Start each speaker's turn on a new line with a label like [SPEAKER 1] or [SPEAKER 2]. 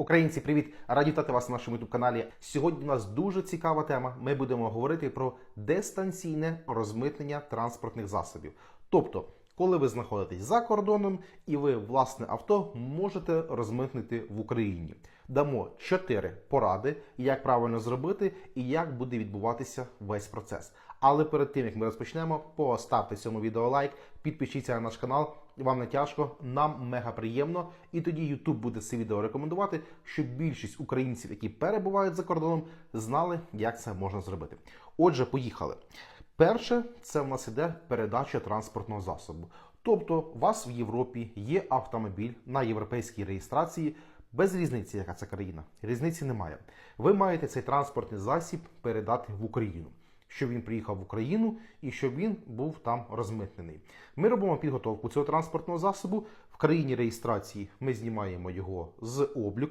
[SPEAKER 1] Українці, привіт! Раді вітати вас на нашому youtube каналі. Сьогодні у нас дуже цікава тема. Ми будемо говорити про дистанційне розмитнення транспортних засобів. Тобто, коли ви знаходитесь за кордоном і ви власне авто можете розмитнити в Україні. Дамо чотири поради, як правильно зробити і як буде відбуватися весь процес. Але перед тим як ми розпочнемо, поставте цьому відео лайк, підпишіться на наш канал. Вам не тяжко, нам мега приємно, і тоді YouTube буде це відео рекомендувати, щоб більшість українців, які перебувають за кордоном, знали, як це можна зробити. Отже, поїхали. Перше, це в нас іде передача транспортного засобу. Тобто, у вас в Європі є автомобіль на європейській реєстрації. Без різниці, яка це країна, різниці немає. Ви маєте цей транспортний засіб передати в Україну, щоб він приїхав в Україну і щоб він був там розмитнений. Ми робимо підготовку цього транспортного засобу. В країні реєстрації ми знімаємо його з обліку.